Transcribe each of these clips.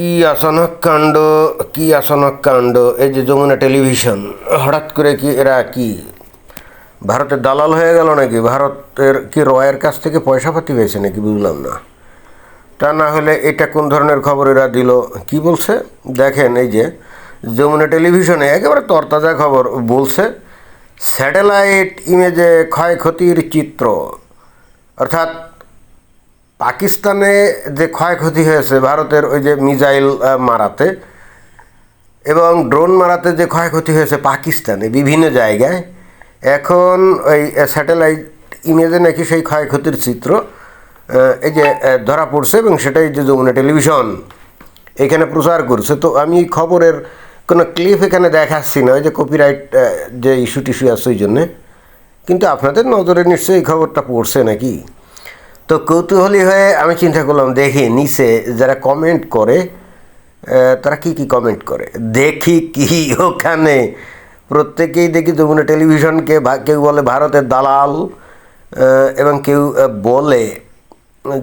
কি আচানক কাণ্ড, কি আচানক কাণ্ড? এই যে যমুনা টেলিভিশন, হঠাৎ করে কি এরা কি? ভারতের দালাল হয়ে গেল নাকি? ভারতের কি রয়ের কাছ থেকে পয়সা পাতি পেয়েছে নাকি? বুঝলাম না। তা না হলে এটা কোন ধরনের খবর এরা দিল? কি বলছে? দেখেন এই যে যমুনা টেলিভিশনে একেবারে তরতাজা খবর বলছে, স্যাটেলাইট ইমেজে ক্ষয়ক্ষতির চিত্র। অর্থাৎ পাকিস্তানে যে ক্ষয়ক্ষতি হয়েছে, ভারতের ওই যে মিজাইল মারাতে, এবং ড্রোন মারাতে যে ক্ষয়ক্ষতি হয়েছে পাকিস্তানে বিভিন্ন জায়গায়, এখন ওই স্যাটেলাইট ইমেজে নাকি সেই ক্ষয়ক্ষতির চিত্র এই যে ধরা পড়ছে এবং সেটাই যে যমুনা টেলিভিশন এখানে প্রচার করছে। তো আমি খবরের কোনো ক্লিপ এখানে দেখাচ্ছি না, ওই যে কপিরাইট যে ইস্যু টিস্যু আছে ওই জন্যে। কিন্তু আপনাদের নজরে নিশ্চয়ই এই খবরটা পড়ছে নাকি? তো কৌতূহলী হয়ে আমি চিন্তা করলাম দেখি নিচে যারা কমেন্ট করে তারা কি কি কমেন্ট করে? দেখি কি ওখানে। প্রত্যেকেই দেখি যমুনা টেলিভিশনকে কেউ বলে ভারতের দালাল এবং কেউ বলে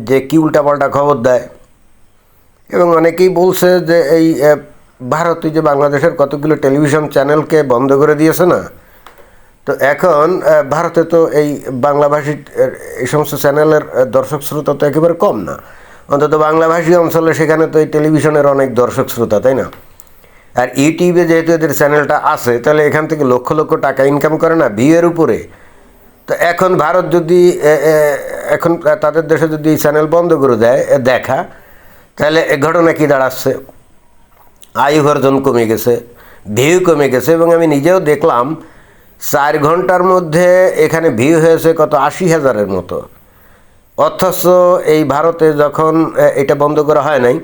যে কি উল্টাপাল্টা খবর দেয়। এবং অনেকেই বলছে যে এই আহ, ভারত যে বাংলাদেশের কতগুলো টেলিভিশন চ্যানেলকে বন্ধ করে দিয়েছে না তো এখন ভারতে তো এই বাংলাভাষী এই সমস্ত চ্যানেলের দর্শক শ্রোতা তো একেবারে কম না। অন্তত বাংলাভাষী অঞ্চলে সেখানে তো এই টেলিভিশনের অনেক দর্শক শ্রোতা, তাই না? আর ইউটিউবে যেহেতু এদের চ্যানেলটা আছে, তাহলে এখান থেকে লক্ষ লক্ষ টাকা ইনকাম করে না ভিউয়ের উপরে। তো এখন ভারত যদি এখন তাদের দেশে যদি এই চ্যানেল বন্ধ করে দেয় দেখা, তাহলে এ ঘটনা কী দাঁড়াচ্ছে? আয়ু উপার্জন কমে গেছে, ভিউ কমে গেছে, এবং আমি নিজেও দেখলাম চার ঘণ্টার মধ্যে এখানে ভিউ হয়েছে কত আশি হাজারের মতো। অথচ এই ভারতে যখন এটা বন্ধ করা হয় নাই,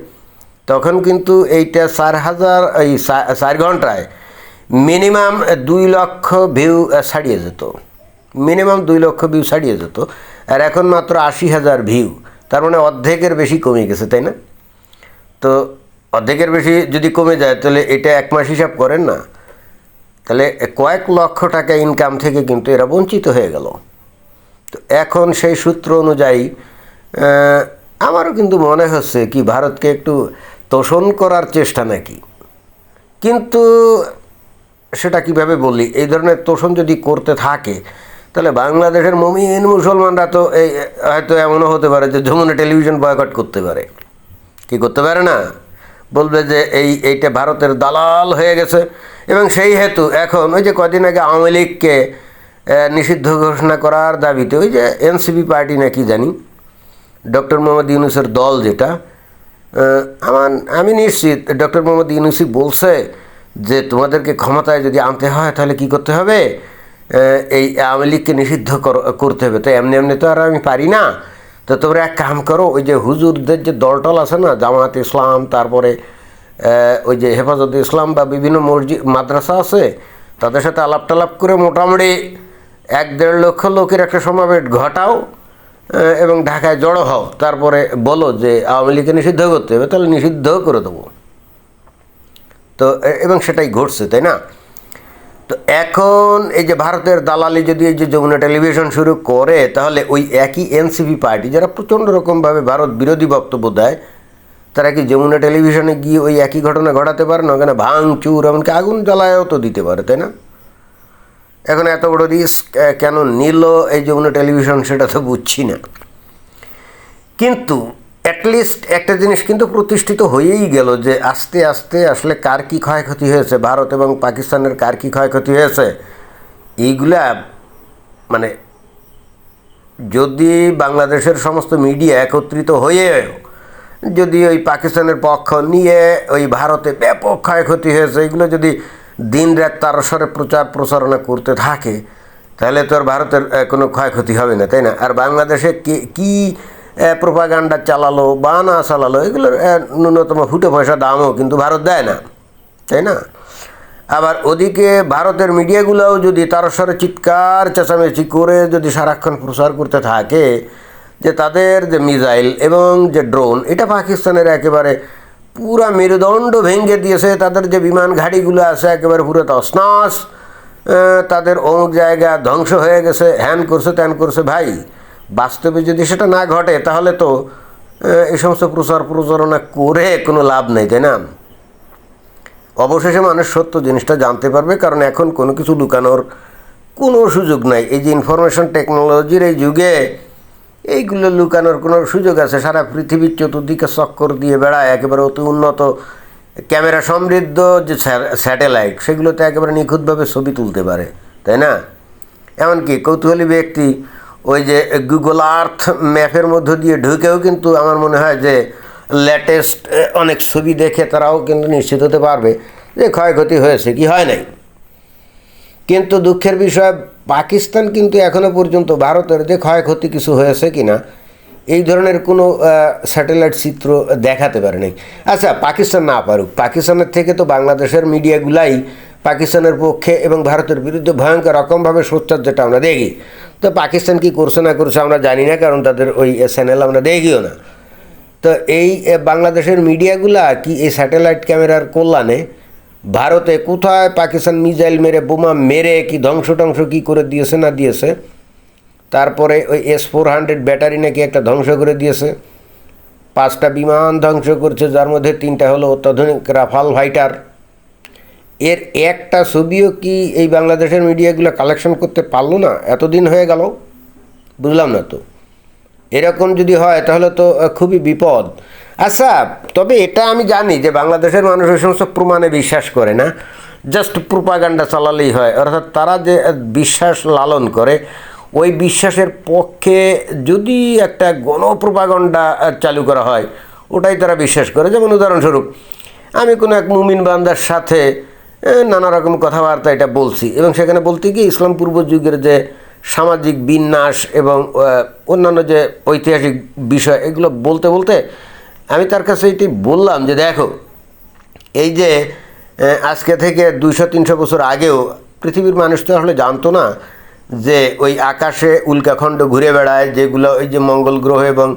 তখন কিন্তু এইটা চার হাজার, এই চার ঘন্টায় মিনিমাম দুই লক্ষ ভিউ ছাড়িয়ে যেত। মিনিমাম দুই লক্ষ ভিউ ছাড়িয়ে যেত। আর এখন মাত্র আশি হাজার ভিউ। তার মানে অর্ধেকের বেশি কমে গেছে, তাই না? তো অর্ধেকের বেশি যদি কমে যায়, তাহলে এটা এক মাস হিসাব করেন না। তাহলে কয়েক লক্ষ টাকা ইনকাম থেকে কিন্তু এরা বঞ্চিত হয়ে গেল। তো এখন সেই সূত্র অনুযায়ী আমারও কিন্তু মনে হচ্ছে কি ভারতকে একটু তোষণ করার চেষ্টা নাকি। কিন্তু সেটা কীভাবে বলি এই ধরনের তোষণ যদি করতে থাকে, তাহলে বাংলাদেশের মমিন মুসলমানরা তো এই, হয়তো এমনও হতে পারে যে যমুনা টেলিভিশন বয়কট করতে পারে। কি করতে পারে না? বলবে যে এই, এইটা ভারতের দালাল হয়ে গেছে। এবং সেই হেতু এখন ওই যে কদিন আগে আওয়ামী লীগকে নিষিদ্ধ ঘোষণা করার দাবিতে ওই যে এনসিপি পার্টি নাকি জানি, ডক্টর মোহাম্মদ ইউনুসের দল যেটা আমার, আমি নিশ্চিত, ডক্টর মোহাম্মদ ইউনুসি বলছে যে তোমাদেরকে ক্ষমতায় যদি আনতে হয় তাহলে কি করতে হবে? এই আওয়ামী লীগকে নিষিদ্ধ কর- করতে হবে। তো এমনি এমনি তো আর আমি পারি না। তো তোমরা এক কাম করো, ওই যে হুজুরদের যে দলটল আছে না, জামাত ইসলাম, তারপরে ওই যে হেফাজত ইসলাম বা বিভিন্ন মসজিদ, মাদ্রাসা আছে, তাদের সাথে আলাপ টালাপ করে মোটামুটি এক দেড় লক্ষ লোকের একটা সমাবেশ ঘটাও এবং ঢাকায় জড়ো হও। তারপরে বলো যে আওয়ামী লীগকে নিষিদ্ধ করতে হবে, তাহলে নিষিদ্ধ করে দেবো। তো এবং সেটাই ঘটছে, তাই না? তো এখন এই যে ভারতের দালালি যদি এই যে যমুনা টেলিভিশন শুরু করে, তাহলে ওই একই এনসিপি পার্টি, যারা প্রচণ্ড রকমভাবে ভারত বিরোধী বক্তব্য দেয় তারা কি যমুনা টেলিভিশনে গিয়ে ওই একই ঘটনা ঘটাতে পারে? না ওখানে ভাঙচুর এমনকি আগুন জ্বালায়ও তো দিতে পারে, তাই না? এখন এত বড় রিস্ক কেন নিল এই যমুনা টেলিভিশন সেটা তো বুঝছি না। কিন্তু অ্যাটলিস্ট একটা জিনিস কিন্তু প্রতিষ্ঠিত হয়েই গেল যে আস্তে আস্তে আসলে কার কী ক্ষয়ক্ষতি হয়েছে, ভারত এবং পাকিস্তানের কার কী ক্ষয়ক্ষতি হয়েছে, এইগুলা মানে যদি বাংলাদেশের সমস্ত মিডিয়া একত্রিত হয়ে যদি ওই পাকিস্তানের পক্ষ নিয়ে ওই ভারতে ব্যাপক ক্ষয়ক্ষতি হয়েছে, এগুলো যদি দিন রাত তার স্বরে প্রচার প্রচারণা করতে থাকে, তাহলে তো আর ভারতের কোনো ক্ষয়ক্ষতি হবে না, তাই না? আর বাংলাদেশে কি, কী প্রোপাগান্ডা চালালো বা না চালালো, এগুলোর ন্যূনতম ফুটে পয়সা দামও কিন্তু ভারত দেয় না, তাই না? আবার ওদিকে ভারতের মিডিয়াগুলোও যদি তার স্বরে চিৎকার চেঁচামেচি করে যদি সারাক্ষণ প্রচার করতে থাকে যে তাদের যে মিসাইল এবং যে ড্রোন, এটা পাকিস্তানের একেবারে পুরা মেরুদণ্ড ভেঙে দিয়েছে। তাদের যে বিমান ঘাড়িগুলো আছে, একেবারে পুরো তসনাস তাদের অমুক জায়গা ধ্বংস হয়ে গেছে, হ্যান করছে, ত্যান করছে। ভাই, বাস্তবে যদি সেটা না ঘটে, তাহলে তো এই সমস্ত প্রচার প্রচারণা করে কোনো লাভ নেই, তাই না? অবশেষে মানুষ সত্য জিনিসটা জানতে পারবে, কারণ এখন কোনো কিছু লুকানোর কোনো সুযোগ নাই। এই যে ইনফরমেশন টেকনোলজির এই যুগে এইগুলো লুকানোর কোনো সুযোগ আছে? সারা পৃথিবীর চতুর্দিকে চক্কর দিয়ে বেড়ায়, একেবারে অতি উন্নত, ক্যামেরা সমৃদ্ধ যে স্যাটেলাইট, সেগুলোতে একেবারে নিখুঁতভাবে ছবি তুলতে পারে, তাই না? এমনকি কৌতূহলী ব্যক্তি ওই যে গুগল আর্থ ম্যাপের মধ্য দিয়ে ঢুকেও কিন্তু আমার মনে হয় যে লেটেস্ট অনেক ছবি দেখে তারাও কিন্তু নিশ্চিত হতে পারবে যে ক্ষয়ক্ষতি হয়েছে কি হয় নাই। কিন্তু দুঃখের বিষয় পাকিস্তান কিন্তু এখনও পর্যন্ত ভারতের যে ক্ষয়ক্ষতি কিছু হয়েছে কিনা, এই ধরনের কোনো স্যাটেলাইট চিত্র দেখাতে পারেনি। আচ্ছা পাকিস্তান না পারুক, পাকিস্তানের থেকে তো বাংলাদেশের মিডিয়াগুলাই পাকিস্তানের পক্ষে এবং ভারতের বিরুদ্ধে ভয়ঙ্কর রকমভাবে সোচ্চার, যেটা আমরা দেখি। তো পাকিস্তান কি করছে না করছে আমরা জানি না, কারণ তাদের ওই চ্যানেল আমরা দেখিও না। তো এই বাংলাদেশের মিডিয়াগুলা কি এই স্যাটেলাইট ক্যামেরার কল্যাণে ভারতে কোথায় পাকিস্তান মিসাইল মেরে বোমা মেরে কি ধ্বংস টংস কি করে দিয়েছে না দিয়েছে? তারপরে ওই এস ফোর হান্ড্রেড ব্যাটারি নাকি একটা ধ্বংস করে দিয়েছে। পাঁচটা বিমান ধ্বংস করছে, যার মধ্যে তিনটা হলো অত্যাধুনিক রাফাল ফাইটার। এর একটা ছবিও কি এই বাংলাদেশের মিডিয়াগুলো কালেকশন করতে পারল না? এতদিন হয়ে গেল, বুঝলাম না তো। এরকম যদি হয়, তাহলে তো খুবই বিপদ। আচ্ছা তবে এটা আমি জানি যে বাংলাদেশের মানুষ ওই সমস্ত প্রমাণে বিশ্বাস করে না। জাস্ট প্রোপাগান্ডা চালালেই হয়। অর্থাৎ তারা যে বিশ্বাস লালন করে, ওই বিশ্বাসের পক্ষে যদি একটা গণপ্রোপাগান্ডা চালু করা হয়, ওটাই তারা বিশ্বাস করে। যেমন উদাহরণস্বরূপ, আমি কোনো এক মুমিন বান্দার সাথে নানা রকম কথাবার্তা এটা বলছি এবং সেখানে বলতে গিয়ে ইসলাম পূর্ব যুগের যে সামাজিক বিন্যাস এবং অন্যান্য যে ঐতিহাসিক বিষয়, এগুলো বলতে বলতে আমি তার কাছে এটি বললাম যে দেখো, এই যে আজকে থেকে দুইশো, তিনশো বছর আগেও পৃথিবীর মানুষ তো আসলে জানতো না যে ওই আকাশে উল্কাখণ্ড ঘুরে বেড়ায়, যেগুলো ওই যে মঙ্গল গ্রহ এবং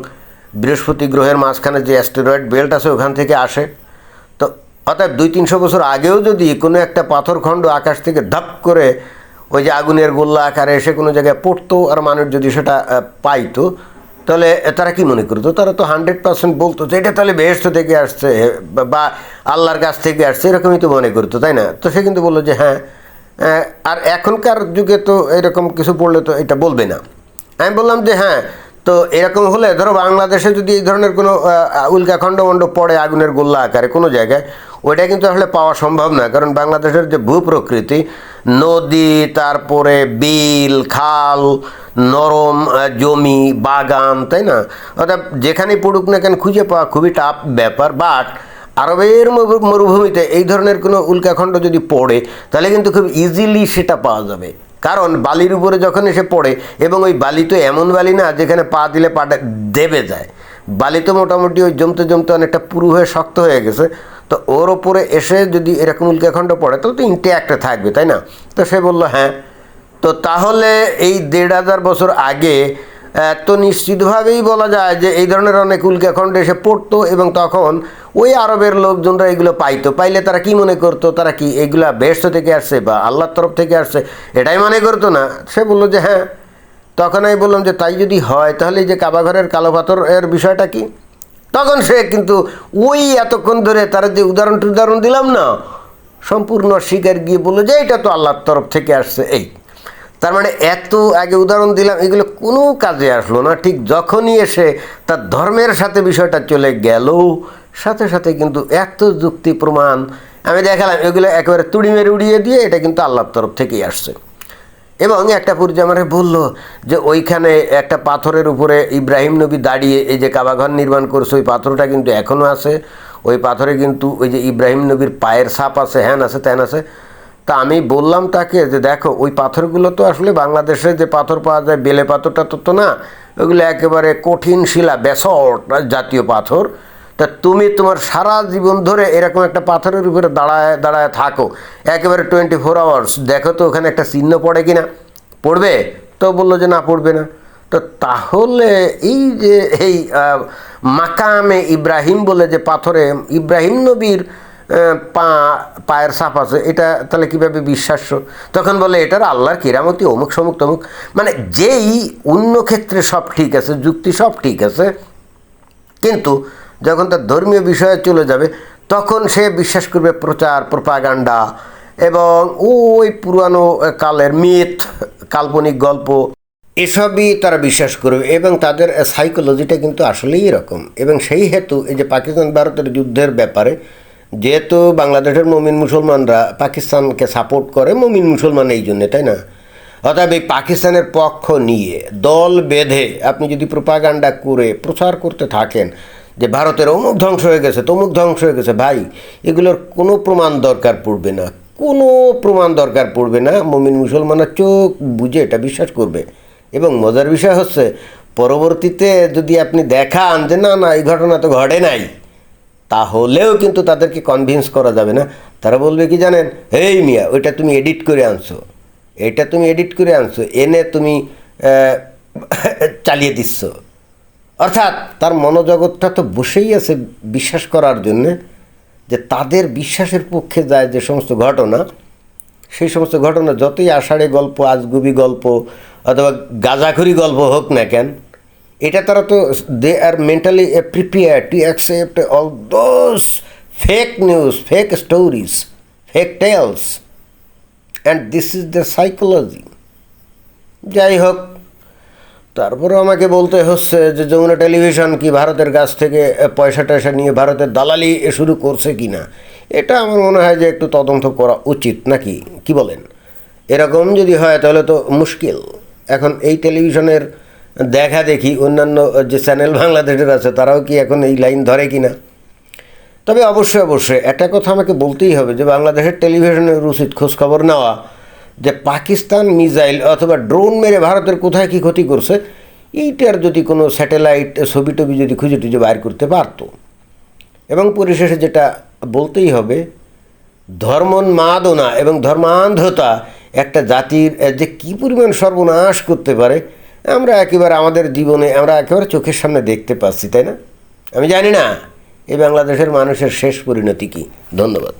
বৃহস্পতি গ্রহের মাঝখানে যে অ্যাস্টেরয়েড বেল্ট আছে ওখান থেকে আসে। তো অর্থাৎ দুই, তিনশো বছর আগেও যদি কোনো একটা পাথরখণ্ড আকাশ থেকে ধাপ করে ওই যে আগুনের গোল্লা আকারে এসে কোনো জায়গায় পড়তো, আর মানুষ যদি সেটা পাইতো তাহলে তারা কি মনে করতো? তারা তো হান্ড্রেড পার্সেন্ট বলতো যে এটা তাহলে বেহেস্ত থেকে আসছে বা- আল্লাহর কাছ থেকে আসছে এরকমই তো মনে করতো তাই না? তো সে কিন্তু বলল যে হ্যাঁ আর এখনকার যুগে তো এরকম কিছু পড়লে তো এটা বলবে না। আমি বললাম যে হ্যাঁ তো এরকম হলে ধরো বাংলাদেশে যদি এই ধরনের কোনো আহ, উল্কাখণ্ড মণ্ড পড়ে আগুনের গোল্লা আকারে কোনো জায়গায় ওইটা কিন্তু আসলে পাওয়া সম্ভব না। কারণ বাংলাদেশের যে ভূপ্রকৃতি নদী, তারপরে বিল, খাল, নরম জমি, বাগান, তাই না? অর্থাৎ যেখানেই পড়ুক না কেন খুঁজে পাওয়া খুবই টাফ ব্যাপার। বাট আরবের মরু- মরুভূমিতে এই ধরনের কোনো উল্কাখণ্ড যদি পড়ে, তাহলে কিন্তু খুব ইজিলি সেটা পাওয়া যাবে। কারণ বালির উপরে যখন এসে পড়ে, এবং ওই বালি তো এমন বালি না, যেখানে পা দিলে পাটা দেবে যায়। বালি তো মোটামুটি ওই জমতে জমতে অনেকটা পুরু হয়ে শক্ত হয়ে গেছে। তো ওর ওপরে এসে যদি এরকম উল্কাখণ্ড পড়ে, তাহলে তো ইন্ট্যাক্টে থাকবে, তাই না? তো সে বলল হ্যাঁ। তো তাহলে এই দেড় হাজার বছর আগে তো নিশ্চিতভাবেই বলা যায় যে এই ধরনের অনেক উল্কাখণ্ড এসে পড়তো এবং তখন ওই আরবের লোকজনরা এগুলো পাইতো। পাইলে তারা কি মনে করতো? তারা কি এগুলা বেহস্ত থেকে আসছে বা আল্লাহর তরফ থেকে আসছে? এটাই মনে করতো না। সে বলল যে হ্যাঁ। তখন আমি বললাম যে, তাই যদি হয়, তাহলে এই যে কাবাঘরের কালো পাথর এর বিষয়টা কি? তখন সে কিন্তু ওই এতক্ষণ ধরে তারা যে উদাহরণ টুদাহরণ দিলাম না, সম্পূর্ণ স্বীকার গিয়ে বলল যে এটা তো আল্লাহর তরফ থেকে আসছে, এই। তার মানে এত আগে উদাহরণ দিলাম, এগুলো কোনো কাজে আসলো না। ঠিক যখনই এসে তার ধর্মের সাথে বিষয়টা চলে গেল, সাথে সাথে কিন্তু এত যুক্তি প্রমাণ, আমি দেখালাম, এগুলো একেবারে তুড়ি মেরে উড়িয়ে দিয়ে, এটা কিন্তু আল্লাহর তরফ থেকেই আসছে। এবং একটা পর্যায়ে আমাকে বলল যে ওইখানে একটা পাথরের উপরে ইব্রাহিম নবী দাঁড়িয়ে এই যে কাবাঘর নির্মাণ করছে, ওই পাথরটা কিন্তু এখনও আছে। ওই পাথরে কিন্তু ওই যে ইব্রাহিম নবীর পায়ের সাপ আছে, হ্যান আছে, ত্যান আছে। তা আমি বললাম তাকে যে দেখো, ওই পাথরগুলো তো আসলে বাংলাদেশে যে পাথর পাওয়া যায়, বেলে পাথরটা তো তো না, ওগুলো একেবারে কঠিন শিলা বেসল্ট জাতীয় পাথর। তা তুমি তোমার সারা জীবন ধরে এরকম একটা পাথরের উপরে দাঁড়ায় দাঁড়ায় থাকো। একেবারে টোয়েন্টি ফোর আওয়ার্স দেখো তো ওখানে একটা চিহ্ন পড়ে কি না পড়বে? তো বলল যে না, পড়বে না। তো তাহলে এই যে এই মাকামে ইব্রাহিম বলে যে পাথরে ইব্রাহিম নবীর পা, পায়ের ছাপ আছে, এটা তাহলে কীভাবে বিশ্বাস্য? তখন বলে, এটার আল্লাহর কিরামতি অমুক সমুক তমুক। মানে যেই অন্য ক্ষেত্রে সব ঠিক আছে, যুক্তি সব ঠিক আছে, কিন্তু যখন তার ধর্মীয় বিষয়ে চলে যাবে, তখন সে বিশ্বাস করবে প্রচার, প্রপাগান্ডা এবং ওই পুরানো কালের মিথ, কাল্পনিক গল্প, এসবই তারা বিশ্বাস করবে এবং তাদের সাইকোলজিটা কিন্তু আসলেই এরকম। এবং সেই হেতু এই যে পাকিস্তান ভারতের যুদ্ধের ব্যাপারে, যেহেতু বাংলাদেশের মমিন মুসলমানরা পাকিস্তানকে সাপোর্ট করে মমিন মুসলমান এই জন্যে, তাই না? অর্থাৎ এই পাকিস্তানের পক্ষ নিয়ে দল বেঁধে আপনি যদি প্রোপাগান্ডা করে, প্রচার করতে থাকেন যে ভারতের অমুক ধ্বংস হয়ে গেছে, তমুক ধ্বংস হয়ে গেছে, ভাই, এগুলোর কোনো প্রমাণ দরকার পড়বে না। কোনো প্রমাণ দরকার পড়বে না। মমিন মুসলমানের চোখ বুঝে এটা বিশ্বাস করবে। এবং মজার বিষয় হচ্ছে, পরবর্তীতে যদি আপনি দেখান যে না না, এই ঘটনা তো ঘটে নাই, তাহলেও কিন্তু তাদেরকে কনভিন্স করা যাবে না। তারা বলবে কি জানেন এই মিয়া, ওইটা তুমি এডিট করে আনছো। এটা তুমি এডিট করে আনছো। এনে তুমি চালিয়ে দিচ্ছ। অর্থাৎ তার মনোজগৎটা তো বসেই আছে বিশ্বাস করার জন্যে যে তাদের বিশ্বাসের পক্ষে যায় যে সমস্ত ঘটনা, সেই সমস্ত ঘটনা যতই আষাঢ়ে গল্প, আজগুবি গল্প অথবা গাজাখুরি গল্প হোক না কেন, এটা তারা তো they are mentally prepare to accept all those fake news, fake stories, fake tales, and this is the psychology. যাই হোক তারপরে আমাকে বলতে হচ্ছে যে যমুনা টেলিভিশন কি ভারতের কাছ থেকে পয়সা টয়সা নিয়ে ভারতের দালালি শুরু করছে কি না এটা আমার মনে হয় যে একটু তদন্ত করা উচিত নাকি? কি বলেন? এরকম যদি হয় তাহলে তো মুশকিল। এখন এই টেলিভিশনের দেখা দেখি অন্যান্য যে চ্যানেল বাংলাদেশের আছে, তারাও কি এখন এই লাইন ধরে কি না তবে অবশ্যই অবশ্যই একটা কথা আমাকে বলতেই হবে যে বাংলাদেশের টেলিভিশনের উচিত খোঁজখবর নেওয়া। যে পাকিস্তান মিসাইল অথবা ড্রোন মেরে ভারতের কোথায় কী ক্ষতি করছে, এইটার যদি কোনো স্যাটেলাইট ছবি টবি যদি খুঁজে টুজে বাইর করতে পারতো। এবং পরিশেষে যেটা বলতেই হবে, ধর্মোন্মাদনা এবং ধর্মান্ধতা একটা জাতির যে কী পরিমাণ সর্বনাশ করতে পারে, আমরা একেবারে আমাদের জীবনে, আমরা একেবারে চোখের সামনে দেখতে পাচ্ছি, তাই না? আমি জানি না, এই বাংলাদেশের মানুষের শেষ পরিণতি কী। ধন্যবাদ।